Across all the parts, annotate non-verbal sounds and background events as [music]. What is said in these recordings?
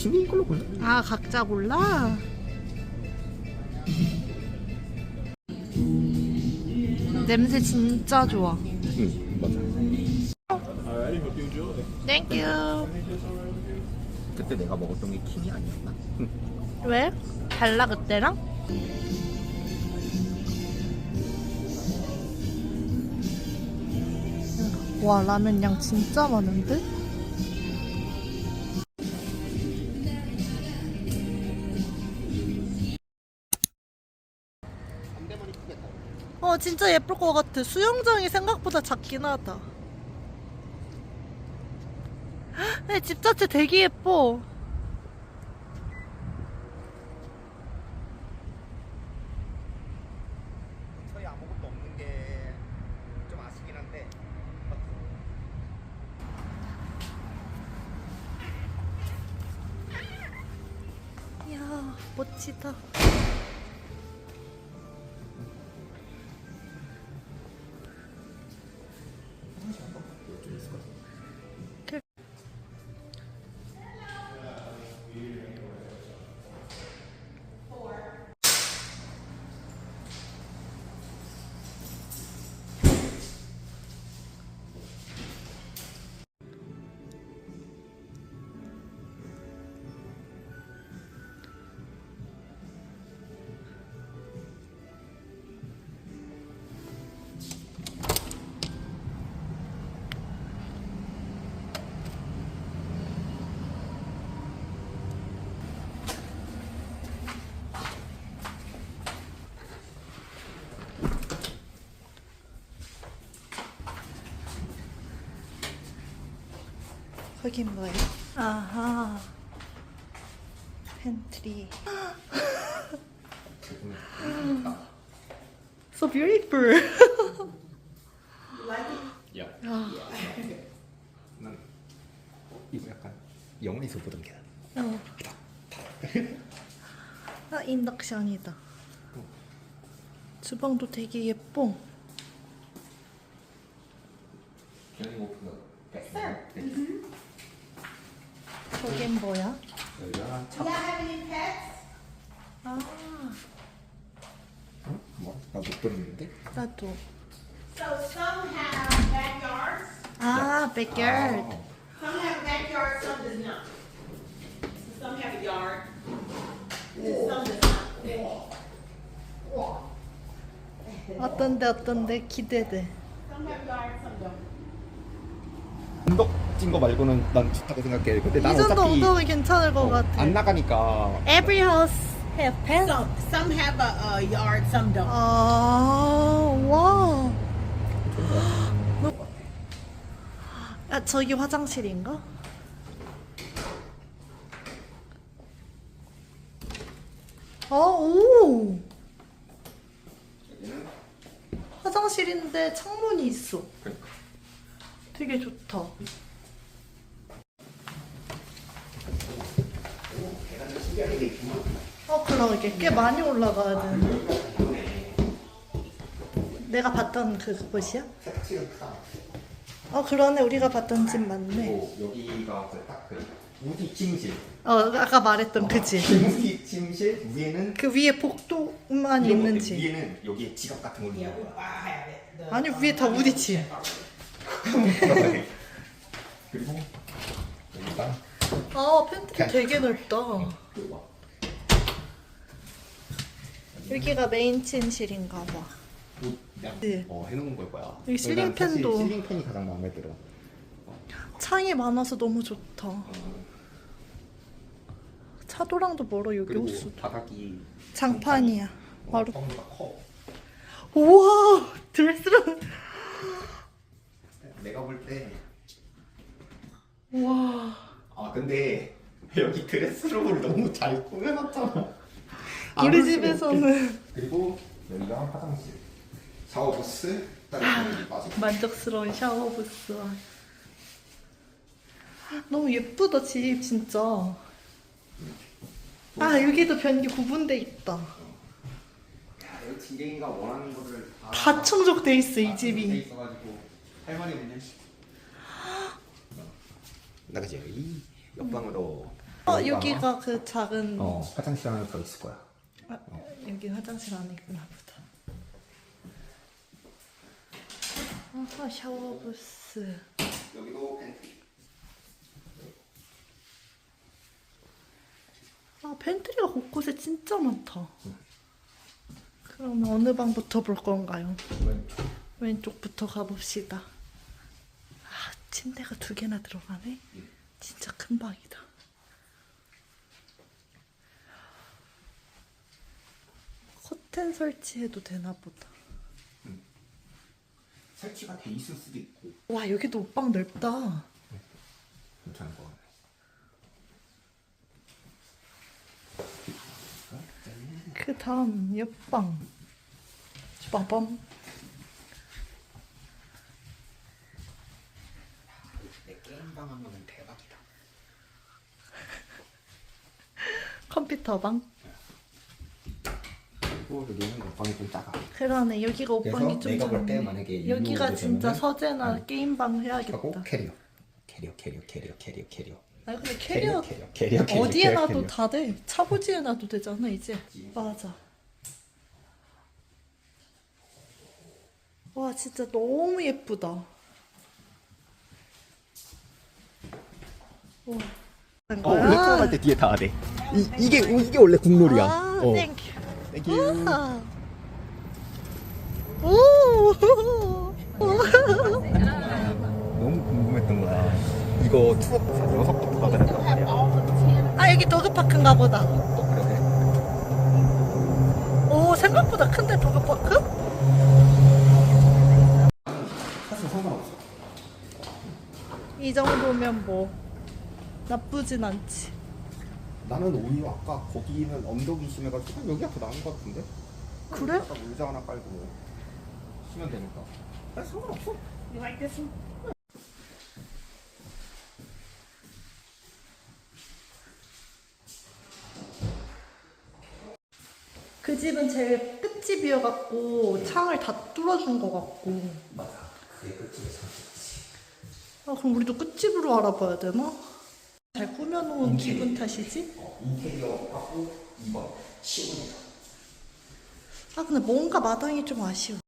지민 걸로 골라. 아 각자 골라? 냄새 진짜 좋아. 응 맞아. 땡큐. 그때 내가 먹었던 게 킹이 아니었나? 응. 왜? 달라 그때랑? 와 라면 양 진짜 많은데? 진짜 예쁠 것 같아. 수영장이 생각보다 작긴 하다. 헉, 집 자체 되게 예뻐. 저희 아무것도 없는 게 좀 아쉽긴 한데. 이야 멋지다 거긴 뭐예요? 아하 팬트리 [laughs] So beautiful 야. 아, 난 이거 약간 영화에서 보던 게. 어. 아 인덕션이다 주방도 되게 예뻐 그냥 오프가. 저긴 뭐야? 여기가 차. 아 어? 뭐? 나못 들었는데. 나도 So some have backyards, 아 backyard 아, some have backyards, some does not. So some have a yard, and some does not. 어떤데 어떤데 기대돼 Some have yard, some don't. 언덕 찐거 말고는 난 좋다고 생각해. 근데 이난 정도 어차피 엉덩이 괜찮을 것 어, 같아 안 나가니까. Every house have pets? Some, some have a, a yard, some don't. 아, 와. [gasps] 아, 저기 화장실인가? 아, 오. 화장실인데 창문이 있어. 그러니까. 되게 좋다. 어, 그러게. 꽤 많이 올라가야 되는데. 내가 봤던 그 곳이야? 어, 그러네. 우리가 봤던 집 맞네. 그리고 여기가 딱그 우디 침실. 어, 아까 말했던 그지? [laughs] 우디 침실 위에는 그 위에 복도만 이런 있는 거, 집. 위에는 여기에 지갑 같은 걸 넣는. The, 아니, 위에 다 우디집. 거야. [laughs] 그리고 여기가 아, 팬트리 되게 넓다. 그거. 여기가 메인 침실인가 봐. 옷 양- 네. 어 해놓은 걸 거야. 여기 실링 난 사실 팬도. 실링 팬이 가장 마음에 들어. 창이 많아서 너무 좋다. 차도랑도 멀어, 여기 그리고 호수. 바닥이 장판이야. 어, 바로. 커. 우와, 드레스룸. 내가 볼 때. 와. 아 근데 여기 드레스룸을 너무 잘 꾸며놨잖아. 우리 안올 수가 집에서는. 그리고 여기가 화장실, 샤워 부스, 빠지고. 만족스러운 샤워 부스. 너무 예쁘다 집 진짜. 아 여기도 변기 구분돼 있다. 여기 진경이가 원하는 거를 다, 다 충족돼 있어 이 돼 집이. 있어가지고 할 말이 없네. 나가지 여기 옆방으로. 어 여기가 여기가 그 작은 어 화장실 하나 더 있을 거야. 아, 여기 화장실 안에 있구나 보다. 아하 샤워 부스. 여기도 팬트리. 아 팬트리가 곳곳에 진짜 많다. 그러면 어느 방부터 볼 건가요? 왼쪽. 왼쪽부터 가봅시다. 아 침대가 두 개나 들어가네. 진짜 큰 방이다. 커튼 설치해도 되나 보다. 설치가 돼 있을 수도 있고 와 여기도 옷방 넓다. 괜찮은 거 같네. 그 다음 옆방. 빠밤. 내 게임방 하면 대박이다. 컴퓨터 방. 그리고 여기는 옷방이 좀 작아. 그러네 여기가 옷방이 그래서 좀 내가 볼 때 작네. 만약에 여기가 진짜 되면은 서재나 게임방 해야겠다. 캐리어. 캐리어 캐리어 캐리어 캐리어 캐리어. 아 근데 캐리어 캐리어 캐리어 캐리어 어디에 캐리어, 놔도 캐리어. 다 돼. 차고지에 놔도 되잖아 이제. 맞아. 와 진짜 너무 예쁘다. 와. 어 원래 처음 때 뒤에 닿아야 돼. 이 이게 이게 원래 국룰이야. 아, 어. 땡큐. 땡큐. 아. 오. 너무 궁금했던 거야. 이거 투어에서 여섯 바퀴 받아야 된단 말이야. 아 여기 도그파크인가 보다. 어 그러네. 오 생각보다 큰데 도그파크? 사실 상관없어. 이 정도면 뭐 나쁘진 않지. 나는 오히려 아까 거기는 언덕이 심해가지고 여기가 더 나은 것 같은데? 그래? 아까 의자 하나 깔고 쉬면 되니까. 아 상관없어. 그 집은 제일 끝집이어갖고 창을 다 뚫어준 것 같고. 맞아. 그게 끝집에서. 아 그럼 우리도 끝집으로 알아봐야 되나? 잘 꾸며놓은 기분 탓이지? 어, 인테리어 하고 2번 시원해요. 아 근데 뭔가 마당이 좀 아쉬워.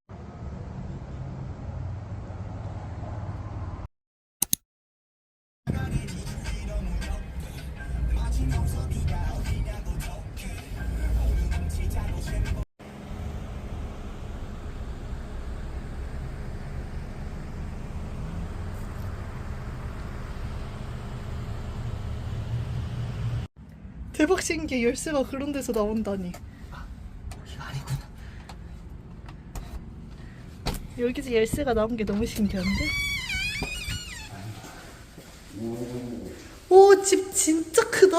대박 신기해 열쇠가 그런 데서 나온다니. 이거 아니구나. 여기서 열쇠가 나온 게 너무 신기한데? 오, 집 진짜 크다.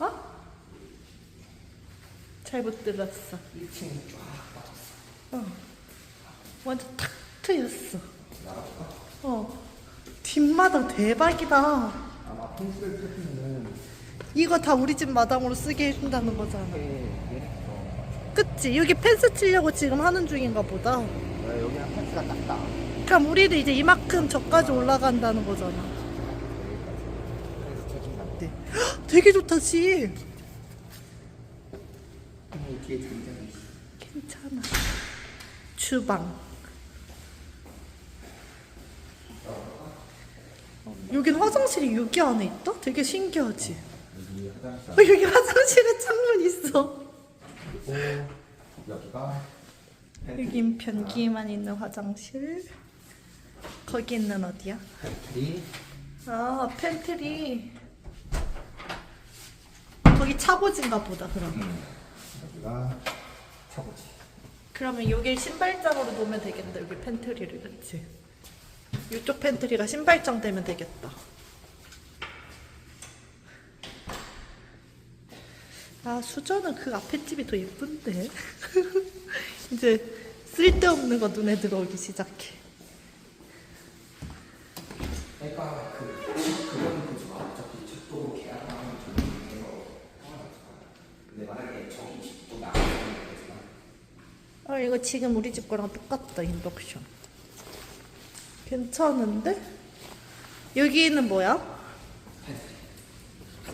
어? 잘못 들었어. 1층 쫙 빠졌어. 어. 완전 탁 트였어. 어. 뒷마당 대박이다. 아마 펜스를 펴면 이거 다 우리 집 마당으로 쓰게 해준다는 거잖아. 어, 그치? 여기 펜스 치려고 지금 하는 중인가 보다. 여기는 펜스가 작다. 그럼 우리도 이제 이만큼 저까지 올라간다는 거잖아. 네. 헉, 되게 좋다, 집. 뒤에 괜찮아. 주방. 여긴 화장실이 여기 안에 있다? 되게 신기하지? 여기 화장실 어, 여기 화장실에 창문 있어. 그리고 여기가 여긴 변기만 있는 화장실. 거기는 어디야? 팬트리. 아, 팬트리. 거기 차고진가 보다, 그럼. 음. 여기가 차고지. 그러면 여길 신발장으로 놓으면 되겠다. 여기 팬트리를 그치? 이쪽 팬트리가 신발장 되면 되겠다. 아 수저는 그 앞에 집이 더 예쁜데. [laughs] 이제 쓸데없는 거 눈에 들어오기 시작해. 그러니까 그 그런 구조가 어차피 저쪽으로 계약하면 저쪽에서 근데 만약에 저기 집도 나가면 되지만 아 이거 지금 우리 집 거랑 똑같다 인덕션. 괜찮은데? 여기는 뭐야?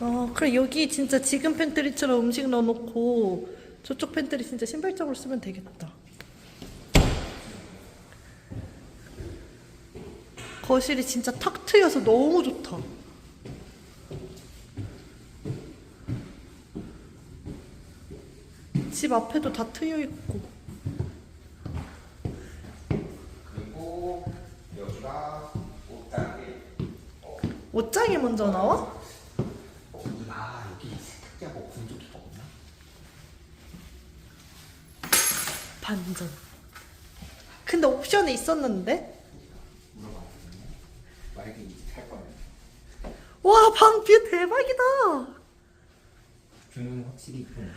어, 그래 여기 진짜 지금 팬트리처럼 음식 넣어놓고 저쪽 팬트리 진짜 신발장으로 쓰면 되겠다. 거실이 진짜 탁 트여서 너무 좋다. 집 앞에도 다 트여 있고 여기가 옷장에 어, 옷장이 먼저 나와? 아 여기 세탁기하고 건조기가 없나? 반전. 근데 옵션에 있었는데? 물어봤거든요. 만약에 이제 살 거면 와, 방 뷰 대박이다! 뷰는 확실히 좀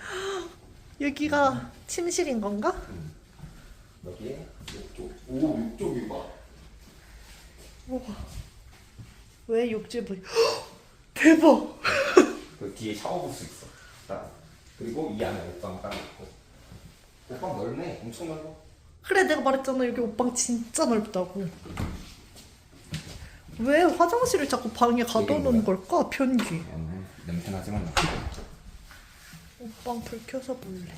여기가 침실인 건가? 여기에 욕조 오 욕조 뷰 봐. 우와. 왜 욕집을? [gasps] 대박! [laughs] 그 뒤에 샤워 볼수 있어. 따로. 그리고 이 안에 옷방 따로 있고. 옷방 넓네. 엄청 넓어. 그래, 내가 말했잖아. 여기 옷방 진짜 넓다고. 왜 화장실을 자꾸 방에 가둬놓은 걸까? 음, 냄새 나지만 나. 옷방 불 켜서 볼래.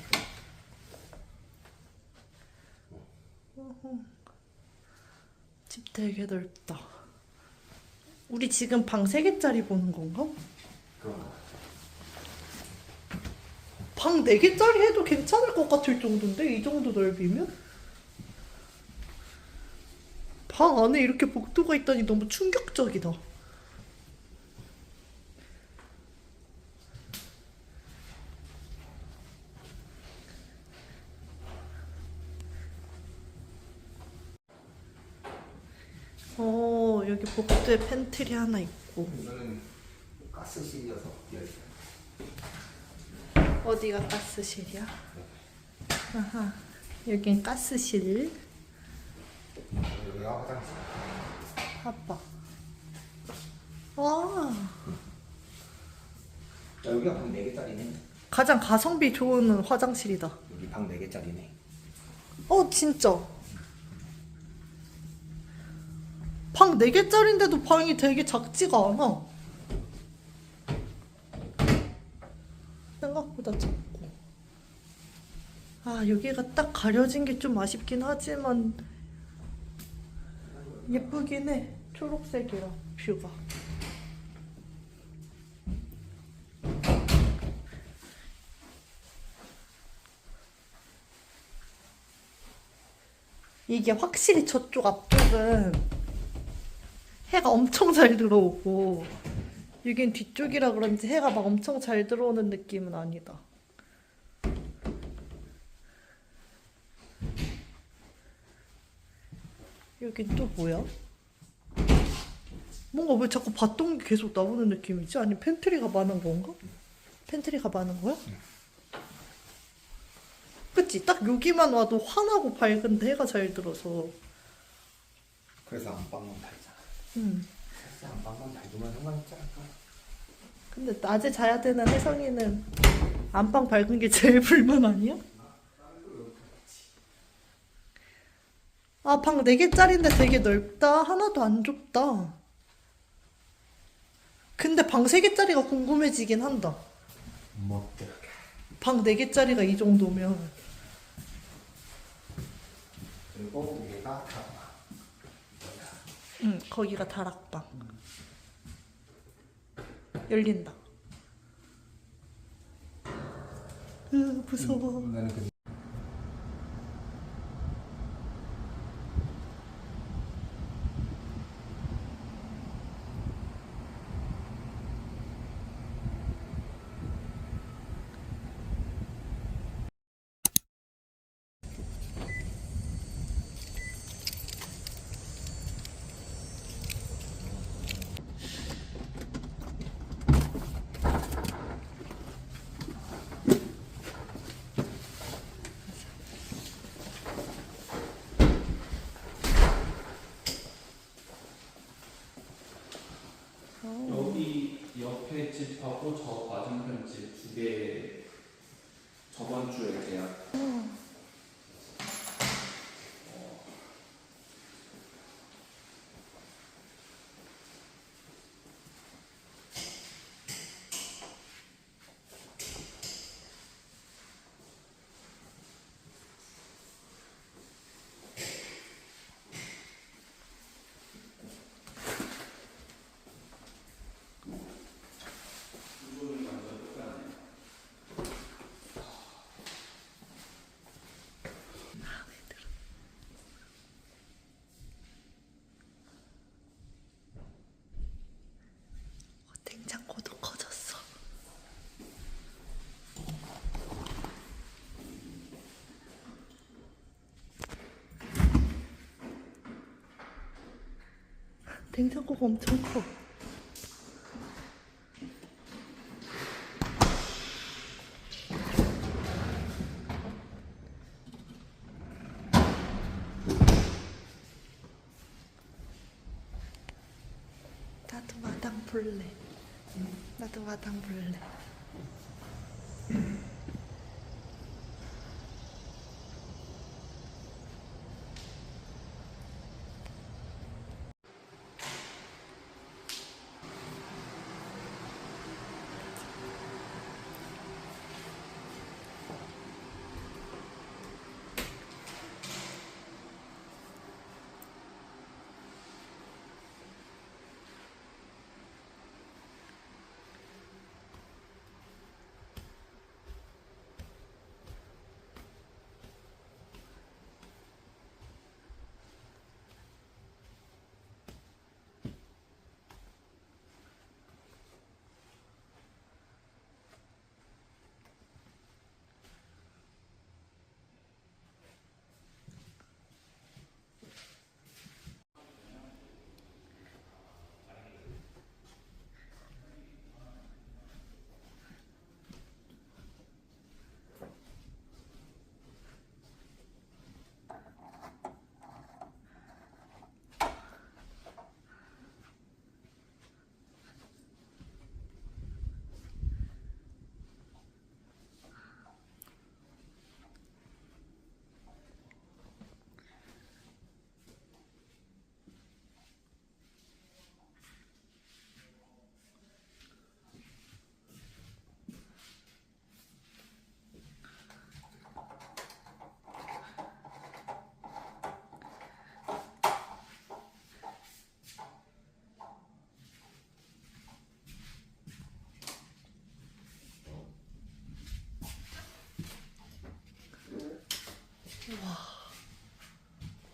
어허. 집 되게 넓다. 우리 지금 방 3개짜리 보는 건가? 방 4개짜리 해도 괜찮을 것 같을 정도인데? 이 정도 넓이면? 방 안에 이렇게 복도가 있다니 너무 충격적이다. 어, 여기 복도에 팬트리 하나 있고. 이거는 가스실이어서. 어디가 가스실이야? 아하, 여긴 가스실. 여기가 화장실. 아빠. 와, 야, 여기가 방 4개짜리네. 가장 가성비 좋은 화장실이다. 여기 방 4개짜리네. 어, 진짜. 방 4개짜리인데도 방이 되게 작지가 않아. 생각보다 작고. 아, 여기가 딱 가려진 게 좀 아쉽긴 하지만 예쁘긴 해. 초록색이라 뷰가. 이게 확실히 저쪽 앞쪽은 해가 엄청 잘 들어오고 여긴 뒤쪽이라 그런지 해가 막 엄청 잘 들어오는 느낌은 아니다. 여긴 또 뭐야? 뭔가 왜 자꾸 밭동이 계속 나오는 느낌이지? 아니 팬트리가 많은 건가? 팬트리가 많은 거야? 그치? 딱 여기만 와도 환하고 밝은데 해가 잘 들어서 그래서 안방만 달잖 아. 음. 안방만 달면 상관없지 않을까? 근데 낮에 자야 되는 혜성이는 안방 밝은 게 제일 불만 아니야? 아, 방 4개짜리인데 되게 넓다. 하나도 안 좁다. 근데 방 3개짜리가 궁금해지긴 한다. 뭐? 방 4개짜리가 이 정도면. 그리고 위에가 다방. 응, 거기가 다락방. 열린다. 으, 무서워. 나는 그 여기 옆에 집하고 저 맞은편 집 두 개 저번 주에 계약. 냉장고가 엄청 커. 나도 마당 볼래. 나도 마당 볼래.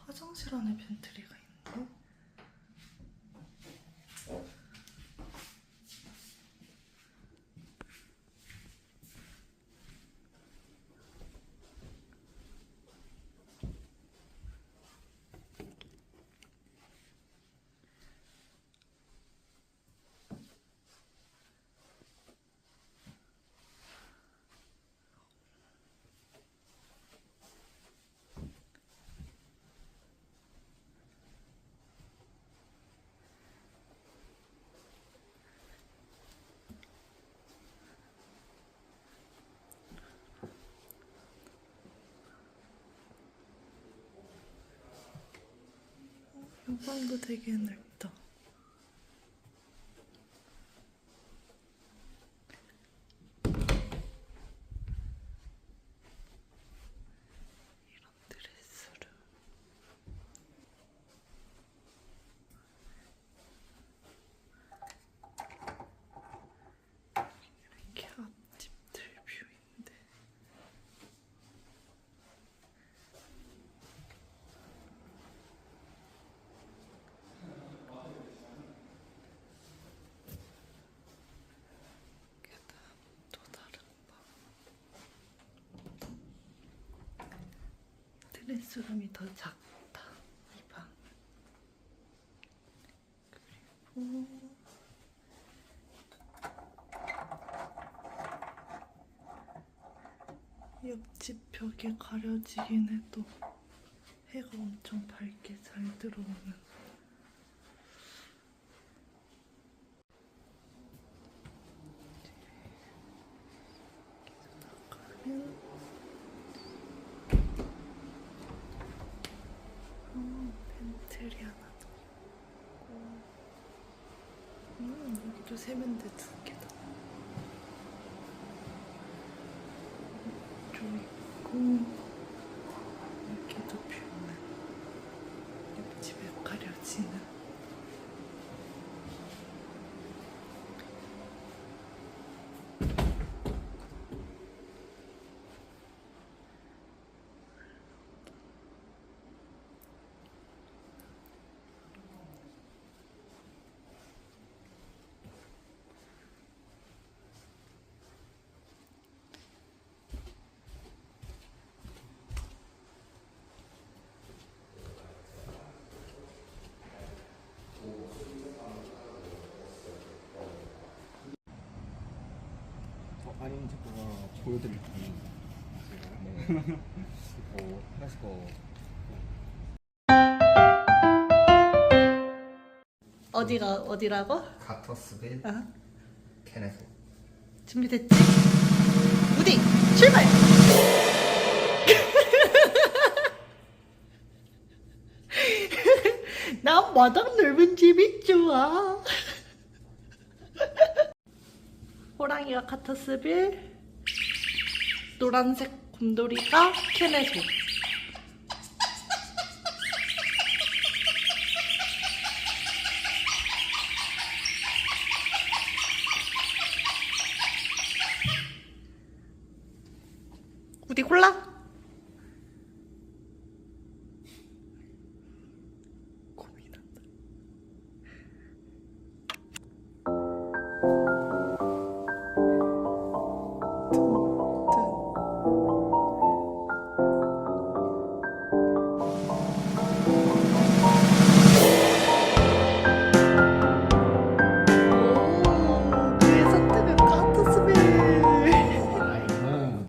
화장실 안에 벤트리가 있네. 이 방도 되게 넓다. 이런 드레스룸. 이렇게 앞집들 뷰인데. 그다음 또 다른 방. 드레스룸이 더 작다. 이 방. 그리고 옆집 벽에 가려지긴 해도 해가 엄청 밝게 잘 들어오는 가면 어, 펜트리 하나 더 있고 음, 세면대 두개 보여드릴게요. 네. 어, 하나씩 거. 어디가 어디라고? 가터스빌 아, 케네소 준비됐지? 우디 출발! [laughs] 난 마당 넓은 집이 좋아. 호랑이가 카터스빌, 노란색 곰돌이가 케네소. 우디 콜라?